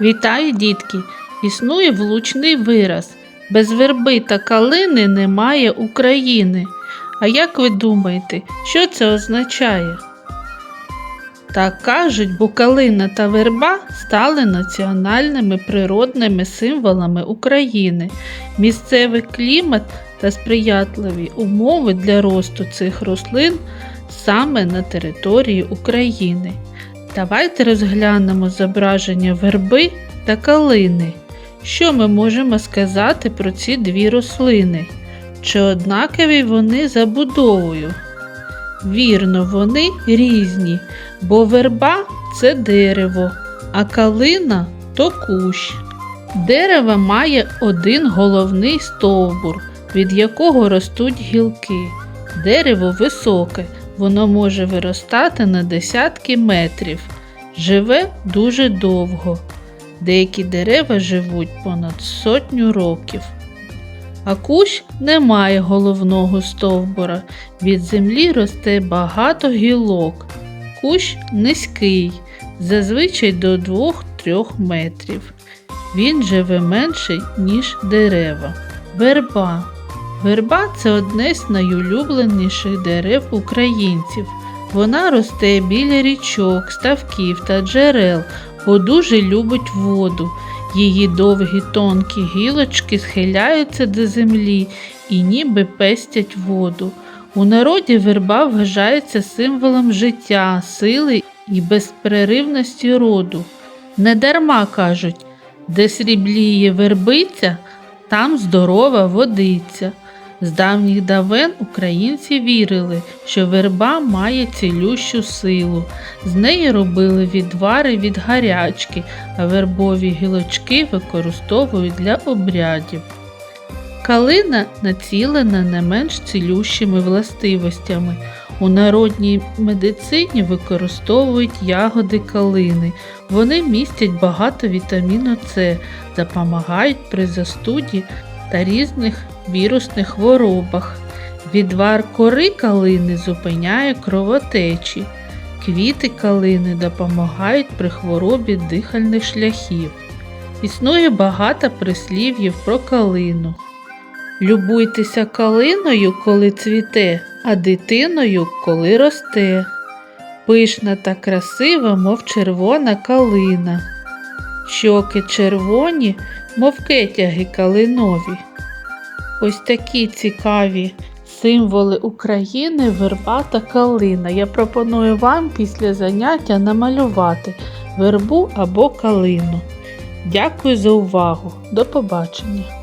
Вітаю, дітки! Існує влучний вираз. Без верби та калини немає України. А як ви думаєте, що це означає? Так кажуть, бо калина та верба стали національними природними символами України. Місцевий клімат та сприятливі умови для росту цих рослин саме на території України. Давайте розглянемо зображення верби та калини. Що ми можемо сказати про ці дві рослини? Чи однакові вони забудовою? Вірно, вони різні, бо верба це дерево, а калина то кущ. Дерево має один головний стовбур, від якого ростуть гілки. Дерево високе, воно може виростати на десятки метрів. Живе дуже довго. Деякі дерева живуть понад сотню років. А кущ не має головного стовбура. Від землі росте багато гілок. Кущ низький, зазвичай до 2-3 метрів. Він живе менше, ніж дерева. Верба. Верба це одне з найулюбленіших дерев українців. Вона росте біля річок, ставків та джерел, бо дуже любить воду. Її довгі тонкі гілочки схиляються до землі і ніби пестять воду. У народі верба вважається символом життя, сили і безперервності роду. Недарма кажуть, де срібліє вербиця, там здорова водиця. З давніх давен українці вірили, що верба має цілющу силу. З неї робили відвари від гарячки, а вербові гілочки використовують для обрядів. Калина націлена не менш цілющими властивостями. У народній медицині використовують ягоди калини. Вони містять багато вітаміну С, допомагають при застуді та різних вірусних хворобах. Відвар кори калини зупиняє кровотечі. Квіти калини допомагають при хворобі дихальних шляхів. Існує багато прислів'їв про калину. Любуйтеся калиною, коли цвіте, а дитиною, коли росте. Пишна та красива, мов червона калина. Щоки червоні, мов кетяги калинові. Ось такі цікаві символи України, верба та калина. Я пропоную вам після заняття намалювати вербу або калину. Дякую за увагу. До побачення!